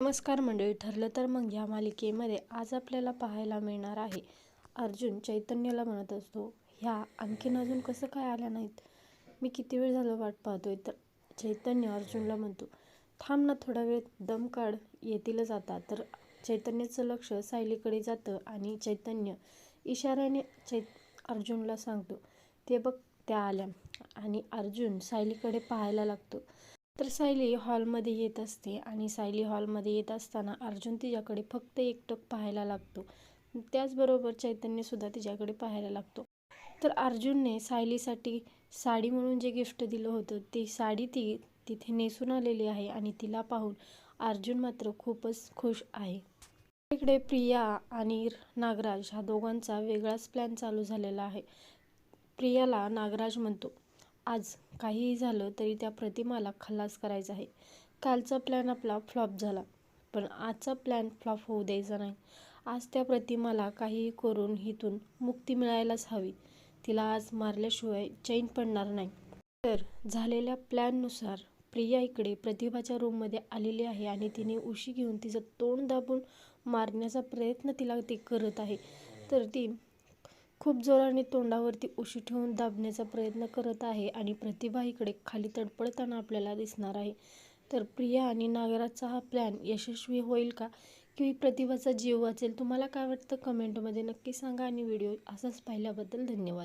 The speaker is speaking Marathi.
नमस्कार मंडळी ठरलं तर मग या मालिकेमध्ये आज आपल्याला पाहायला मिळणार आहे अर्जुन चैतन्याला म्हणत असतो ह्या आणखीन अजून कसं काय आल्या नाहीत? मी किती वेळ झालं वाट पाहतोय? तर चैतन्य अर्जुनला म्हणतो थांब ना थोडा वेळ दम काढ येतीलच आता. तर चैतन्याचं लक्ष सायलीकडे जातं आणि चैतन्य इशाऱ्याने चै अर्जुनला सांगतो ते बघ त्या आल्या. आणि अर्जुन सायलीकडे पाहायला लागतो तर सायली हॉलमध्ये येत असते आणि सायली हॉलमध्ये येत असताना अर्जुन तिच्याकडे फक्त एकटक पाहायला लागतो. त्याचबरोबर चैतन्यसुद्धा तिच्याकडे पाहायला लागतो. तर अर्जुनने सायलीसाठी साडी म्हणून जे गिफ्ट दिलं होतं ती साडी ती तिथे नेसून आलेली आहे आणि तिला पाहून अर्जुन मात्र खूपच खुश आहे. इकडे प्रिया आणि नागराज ह्या दोघांचा वेगळाच प्लॅन चालू झालेला आहे. प्रियाला नागराज म्हणतो आज काहीही झालं तरी त्या प्रतिमाला खल्लास करायचा आहे. कालचा प्लॅन आपला फ्लॉप झाला. पण आजचा प्लॅन फ्लॉप होऊ द्यायचा नाही. आज त्या प्रतिमाला काहीही करून हिथून मुक्ती मिळायलाच हवी. तिला आज मारल्याशिवाय चैन पडणार नाही. तर झालेल्या प्लॅननुसार प्रिया इकडे प्रतिभाच्या रूममध्ये आलेली आहे आणि तिने उशी घेऊन तिचं तोंड दाबून मारण्याचा प्रयत्न तिला ती करत आहे. तर ती खूप जोराने तोंडावरती उशी ठेवून दाबण्याचा प्रयत्न करत आहे आणि प्रतिभा इकडे खाली तडपडताना आपल्याला दिसणार आहे. तर प्रिया आणि नागराजचा हा प्लॅन यशस्वी होईल का? की प्रतिभाचा जीव वाचेल? तुम्हाला काय वाटतं? कमेंटमध्ये नक्की सांगा आणि व्हिडिओ असाच पाहिल्याबद्दल धन्यवाद.